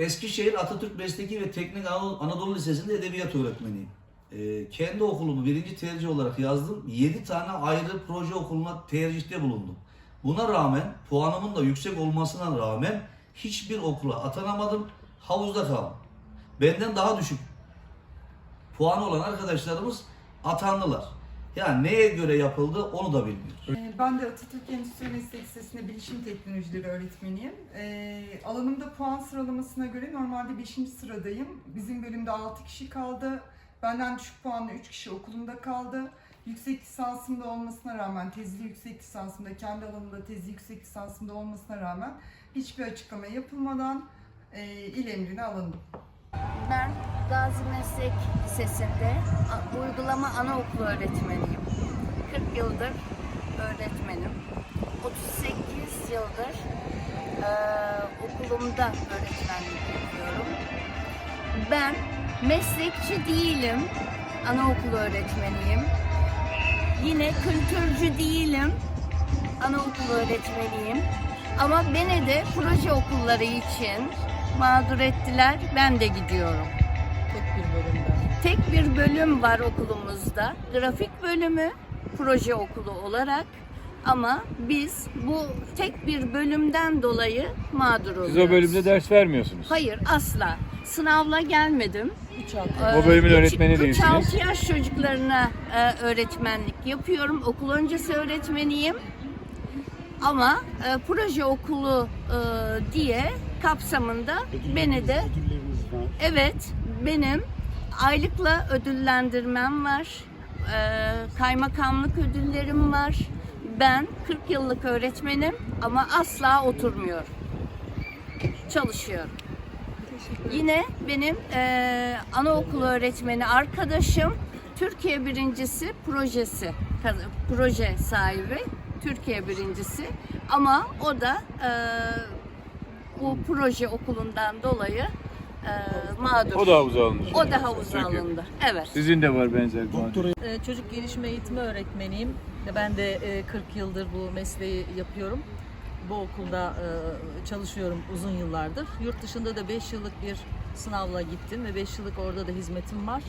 Eskişehir Atatürk Mesleki ve Teknik Anadolu, Lisesi'nde edebiyat öğretmeniyim. Ee, kendi okulumu birinci tercih olarak yazdım. 7 tane ayrı proje okuluna tercihte bulundum. Buna rağmen puanımın da yüksek olmasına rağmen hiçbir okula atanamadım. Havuzda kaldım. Benden daha düşük puanı olan arkadaşlarımız atandılar. Yani neye göre yapıldı onu da bilmiyoruz. Ee, Ben de Atatürk Endüstri Meslek Lisesi'nde bilişim teknolojileri öğretmeniyim. Ee, alanımda puan sıralamasına göre normalde 5. sıradayım. Bizim bölümde 6 kişi kaldı. Benden düşük puanlı 3 kişi okulumda kaldı. Yüksek lisansımda olmasına rağmen, tezli yüksek lisansımda, kendi alanımda tezli yüksek lisansımda olmasına rağmen hiçbir açıklama yapılmadan e, il emrine alındım. Ben Gazi Meslek Lisesi'nde uygulama anaokulu öğretmeniyim. 40 yıldır öğretmenim. 38 yıldır eee, okulumda öğretmenlik yapıyorum. Ben meslekçi değilim. Anaokulu öğretmeniyim. Yine kültürcü değilim. Anaokulu öğretmeniyim. Ama beni de proje okulları için mağdur ettiler. Ben de gidiyorum. Tek bir bölümde. Tek bir bölüm var okulumuzda. Grafik bölümü proje okulu olarak. Ama biz bu tek bir bölümden dolayı mağdur oluyoruz. Siz o bölümde ders vermiyorsunuz. Hayır asla. Sınavla gelmedim. 3 hafta. O bölümün Ee, öğretmeni üç- değilsiniz. 3-6 yaş çocuklarına e, öğretmenlik yapıyorum. Okul öncesi öğretmeniyim. Ama e, proje okulu e, diye kapsamında beni de evet benim aylıkla ödüllendirmem var. E, kaymakamlık ödüllerim var. Ben 40 yıllık öğretmenim ama asla oturmuyorum. Çalışıyorum. Yine benim eee anaokulu öğretmeni arkadaşım Türkiye birincisi projesi, proje sahibi Türkiye birincisi ama o da eee, bu proje okulundan dolayı eee mağdur. O da havuza alındı. O da havuza Türkiye. alındı. Evet. Sizin de var benzer puan. Ee, Çocuk gelişme eğitimi öğretmeniyim. Ben de e, 40 yıldır bu mesleği yapıyorum. Bu okulda e, çalışıyorum uzun yıllardır. Yurt dışında da 5 yıllık bir sınavla gittim ve 5 yıllık orada da hizmetim var.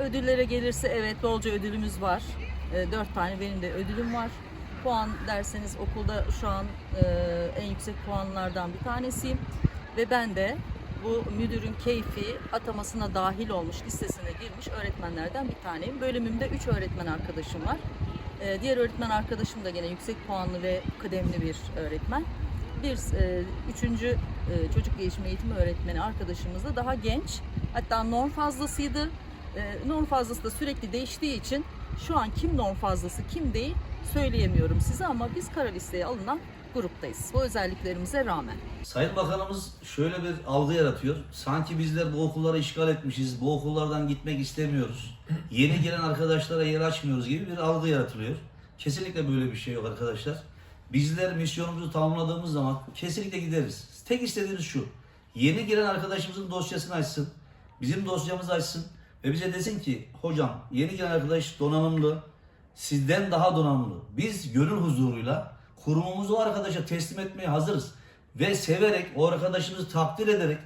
Ödüllere gelirse evet bolca ödülümüz var. 4 tane benim de ödülüm var. Puan derseniz okulda şu an e, en yüksek puanlardan bir tanesiyim. Ve ben de bu müdürün keyfi atamasına dahil olmuş listesine girmiş öğretmenlerden bir taneyim. Bölümümde 3 öğretmen arkadaşım var. Ee, diğer öğretmen arkadaşım da gene yüksek puanlı ve kıdemli bir öğretmen. Bir e, üçüncü e, çocuk gelişimi eğitimi öğretmeni arkadaşımız da daha genç. Hatta norm fazlasıydı. E, norm fazlası da sürekli değiştiği için şu an kim norm fazlası kim değil söyleyemiyorum size ama biz kara listeye alınan gruptayız. Bu özelliklerimize rağmen. Sayın Bakanımız şöyle bir algı yaratıyor. Sanki bizler bu okulları işgal etmişiz, bu okullardan gitmek istemiyoruz. Yeni gelen arkadaşlara yer açmıyoruz gibi bir algı yaratılıyor. Kesinlikle böyle bir şey yok arkadaşlar. Bizler misyonumuzu tamamladığımız zaman kesinlikle gideriz. Tek istediğimiz şu. Yeni gelen arkadaşımızın dosyasını açsın. Bizim dosyamızı açsın. Ve bize desin ki hocam yeni gelen arkadaş donanımlı, sizden daha donanımlı. Biz gönül huzuruyla kurumumuzu o arkadaşa teslim etmeye hazırız. Ve severek, o arkadaşımızı takdir ederek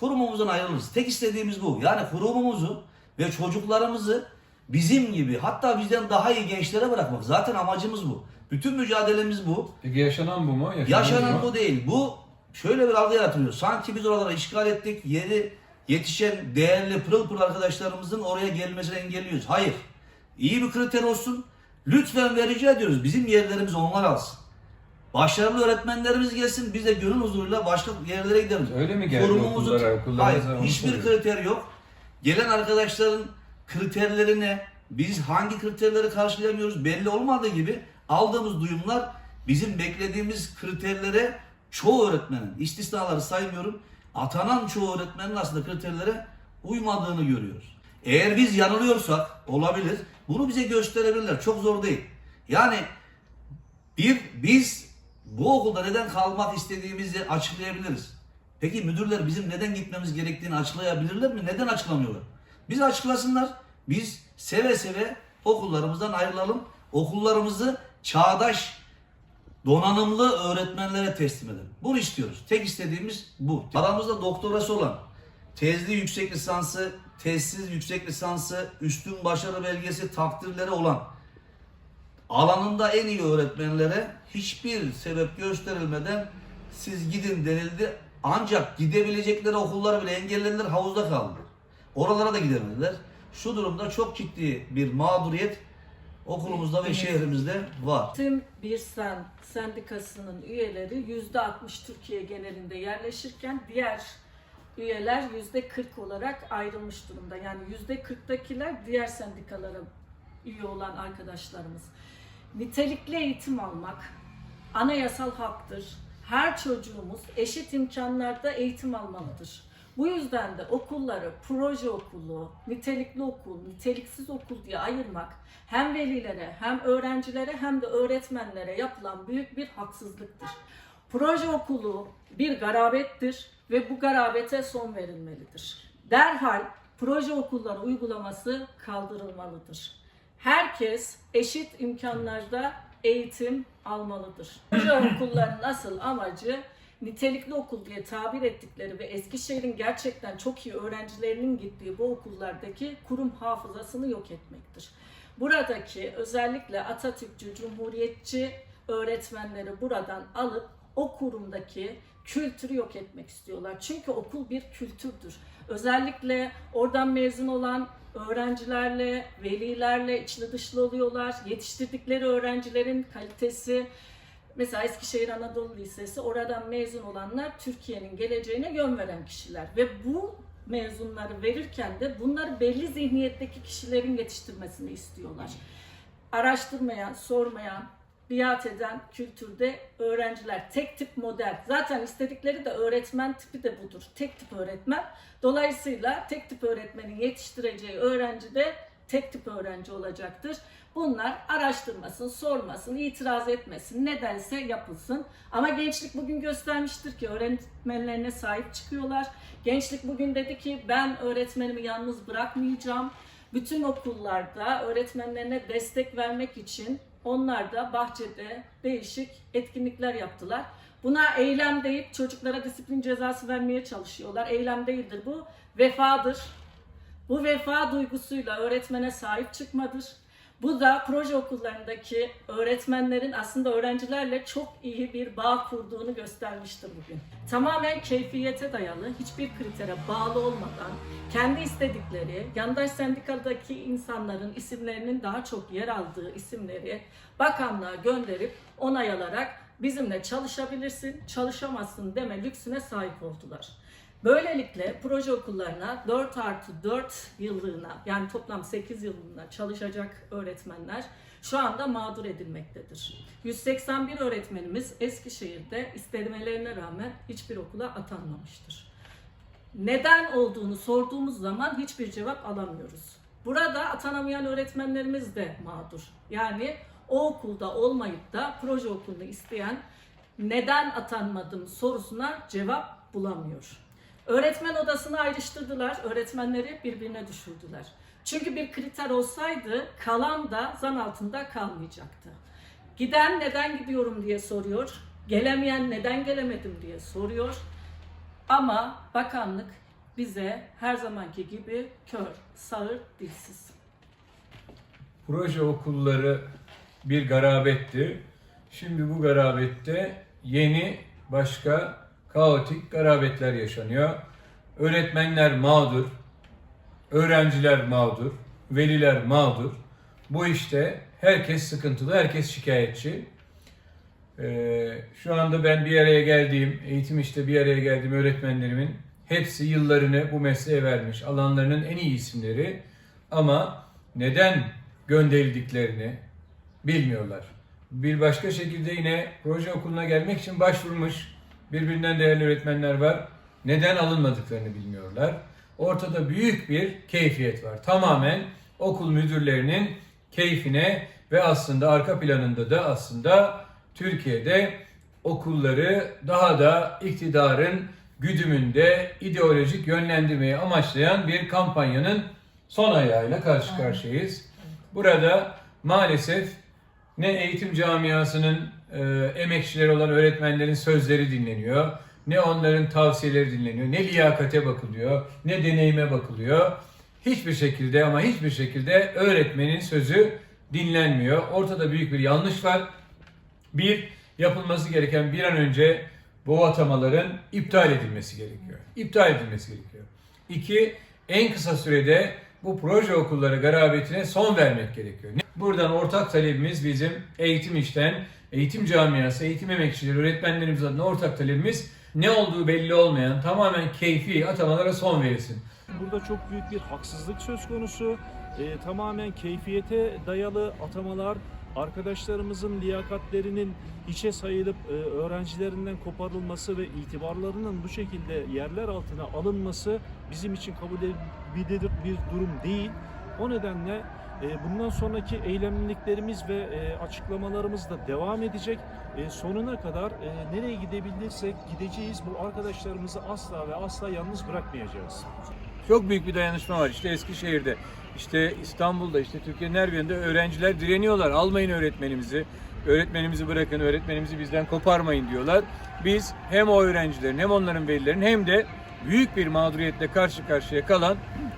kurumumuzdan ayrılırız. Tek istediğimiz bu. Yani kurumumuzu ve çocuklarımızı bizim gibi hatta bizden daha iyi gençlere bırakmak. Zaten amacımız bu. Bütün mücadelemiz bu. Peki yaşanan bu mu? Yaşanan mu? bu değil. Bu şöyle bir algı yaratılıyor. Sanki biz oraları işgal ettik. Yeni yetişen değerli pırıl pırıl arkadaşlarımızın oraya gelmesini engelliyoruz. Hayır. İyi bir kriter olsun. Lütfen ve rica ediyoruz. Bizim yerlerimizi onlar alsın. Başarılı öğretmenlerimiz gelsin. Biz de gönül huzuruyla başka yerlere gidelim. Öyle mi geldi Kurumumuzu- okullara, okullarınıza? Hayır. Hiçbir soruyorum. kriter yok. Gelen arkadaşların kriterleri ne? Biz hangi kriterleri karşılayamıyoruz belli olmadığı gibi aldığımız duyumlar bizim beklediğimiz kriterlere çoğu öğretmenin, istisnaları saymıyorum, atanan çoğu öğretmenin aslında kriterlere uymadığını görüyoruz. Eğer biz yanılıyorsak olabilir. Bunu bize gösterebilirler. Çok zor değil. Yani bir biz bu okulda neden kalmak istediğimizi açıklayabiliriz. Peki müdürler bizim neden gitmemiz gerektiğini açıklayabilirler mi? Neden açıklamıyorlar? Bizi açıklasınlar. Biz seve seve okullarımızdan ayrılalım. Okullarımızı çağdaş donanımlı öğretmenlere teslim edelim. Bunu istiyoruz. Tek istediğimiz bu. Aramızda doktorası olan, tezli yüksek lisansı, tezsiz yüksek lisansı, üstün başarı belgesi, takdirleri olan, alanında en iyi öğretmenlere hiçbir sebep gösterilmeden siz gidin denildi. Ancak gidebilecekleri okullar bile engellediler, havuzda kaldı. Oralara da gidemediler. Şu durumda çok ciddi bir mağduriyet okulumuzda ve şehrimizde var. Tüm bir sen sendikasının üyeleri yüzde 60 Türkiye genelinde yerleşirken diğer üyeler yüzde 40 olarak ayrılmış durumda. Yani yüzde 40'takiler diğer sendikalara üye olan arkadaşlarımız. Nitelikli eğitim almak anayasal haktır. Her çocuğumuz eşit imkanlarda eğitim almalıdır. Bu yüzden de okulları proje okulu, nitelikli okul, niteliksiz okul diye ayırmak hem velilere hem öğrencilere hem de öğretmenlere yapılan büyük bir haksızlıktır. Proje okulu bir garabettir ve bu garabete son verilmelidir. Derhal proje okulları uygulaması kaldırılmalıdır. Herkes eşit imkanlarda eğitim almalıdır. Proje okullarının asıl amacı nitelikli okul diye tabir ettikleri ve Eskişehir'in gerçekten çok iyi öğrencilerinin gittiği bu okullardaki kurum hafızasını yok etmektir. Buradaki özellikle Atatürkçü, Cumhuriyetçi öğretmenleri buradan alıp o kurumdaki kültürü yok etmek istiyorlar. Çünkü okul bir kültürdür. Özellikle oradan mezun olan öğrencilerle, velilerle içli dışlı oluyorlar. Yetiştirdikleri öğrencilerin kalitesi, Mesela Eskişehir Anadolu Lisesi oradan mezun olanlar Türkiye'nin geleceğine yön veren kişiler ve bu mezunları verirken de bunları belli zihniyetteki kişilerin yetiştirmesini istiyorlar. Araştırmayan, sormayan, biat eden kültürde öğrenciler tek tip model. Zaten istedikleri de öğretmen tipi de budur. Tek tip öğretmen. Dolayısıyla tek tip öğretmenin yetiştireceği öğrenci de tek tip öğrenci olacaktır. Bunlar araştırmasın, sormasın, itiraz etmesin, nedense yapılsın. Ama gençlik bugün göstermiştir ki öğretmenlerine sahip çıkıyorlar. Gençlik bugün dedi ki ben öğretmenimi yalnız bırakmayacağım. Bütün okullarda öğretmenlerine destek vermek için onlar da bahçede değişik etkinlikler yaptılar. Buna eylem deyip çocuklara disiplin cezası vermeye çalışıyorlar. Eylem değildir bu, vefadır. Bu vefa duygusuyla öğretmene sahip çıkmadır. Bu da proje okullarındaki öğretmenlerin aslında öğrencilerle çok iyi bir bağ kurduğunu göstermiştir bugün. Tamamen keyfiyete dayalı, hiçbir kritere bağlı olmadan kendi istedikleri, yandaş sendikadaki insanların isimlerinin daha çok yer aldığı isimleri bakanlığa gönderip onay alarak bizimle çalışabilirsin, çalışamazsın deme lüksüne sahip oldular. Böylelikle proje okullarına 4 artı 4 yıllığına yani toplam 8 yıllığına çalışacak öğretmenler şu anda mağdur edilmektedir. 181 öğretmenimiz Eskişehir'de istemelerine rağmen hiçbir okula atanmamıştır. Neden olduğunu sorduğumuz zaman hiçbir cevap alamıyoruz. Burada atanamayan öğretmenlerimiz de mağdur. Yani o okulda olmayıp da proje okulunu isteyen neden atanmadım sorusuna cevap bulamıyor. Öğretmen odasını ayrıştırdılar, öğretmenleri birbirine düşürdüler. Çünkü bir kriter olsaydı kalan da zan altında kalmayacaktı. Giden neden gidiyorum diye soruyor, gelemeyen neden gelemedim diye soruyor. Ama bakanlık bize her zamanki gibi kör, sağır, dilsiz. Proje okulları bir garabetti. Şimdi bu garabette yeni başka kaotik garabetler yaşanıyor. Öğretmenler mağdur, öğrenciler mağdur, veliler mağdur. Bu işte herkes sıkıntılı, herkes şikayetçi. Ee, şu anda ben bir araya geldiğim, eğitim işte bir araya geldiğim öğretmenlerimin hepsi yıllarını bu mesleğe vermiş. Alanlarının en iyi isimleri ama neden gönderildiklerini bilmiyorlar. Bir başka şekilde yine proje okuluna gelmek için başvurmuş birbirinden değerli öğretmenler var. Neden alınmadıklarını bilmiyorlar. Ortada büyük bir keyfiyet var. Tamamen okul müdürlerinin keyfine ve aslında arka planında da aslında Türkiye'de okulları daha da iktidarın güdümünde ideolojik yönlendirmeyi amaçlayan bir kampanyanın son ayağıyla karşı karşıyayız. Burada maalesef ne eğitim camiasının e, emekçileri olan öğretmenlerin sözleri dinleniyor, ne onların tavsiyeleri dinleniyor, ne liyakate bakılıyor, ne deneyime bakılıyor. Hiçbir şekilde ama hiçbir şekilde öğretmenin sözü dinlenmiyor. Ortada büyük bir yanlış var. Bir, yapılması gereken bir an önce bu atamaların iptal edilmesi gerekiyor. İptal edilmesi gerekiyor. İki, en kısa sürede bu proje okulları garabetine son vermek gerekiyor. Buradan ortak talebimiz bizim eğitim işten, eğitim camiası, eğitim emekçileri, öğretmenlerimiz adına ortak talebimiz ne olduğu belli olmayan tamamen keyfi atamalara son verilsin. Burada çok büyük bir haksızlık söz konusu. Ee, tamamen keyfiyete dayalı atamalar, arkadaşlarımızın liyakatlerinin hiçe sayılıp e, öğrencilerinden koparılması ve itibarlarının bu şekilde yerler altına alınması bizim için kabul edilebilir bir durum değil. O nedenle e, bundan sonraki eylemliliklerimiz ve e, açıklamalarımız da devam edecek. E, sonuna kadar e, nereye gidebilirsek gideceğiz. Bu arkadaşlarımızı asla ve asla yalnız bırakmayacağız. Çok büyük bir dayanışma var. İşte Eskişehir'de, işte İstanbul'da, işte Türkiye'nin her yerinde öğrenciler direniyorlar. Almayın öğretmenimizi, öğretmenimizi bırakın, öğretmenimizi bizden koparmayın diyorlar. Biz hem o öğrencilerin hem onların velilerin hem de büyük bir mağduriyetle karşı karşıya kalan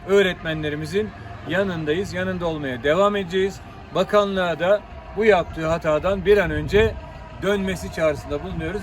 öğretmenlerimizin yanındayız. Yanında olmaya devam edeceğiz. Bakanlığa da bu yaptığı hatadan bir an önce dönmesi çağrısında bulunuyoruz.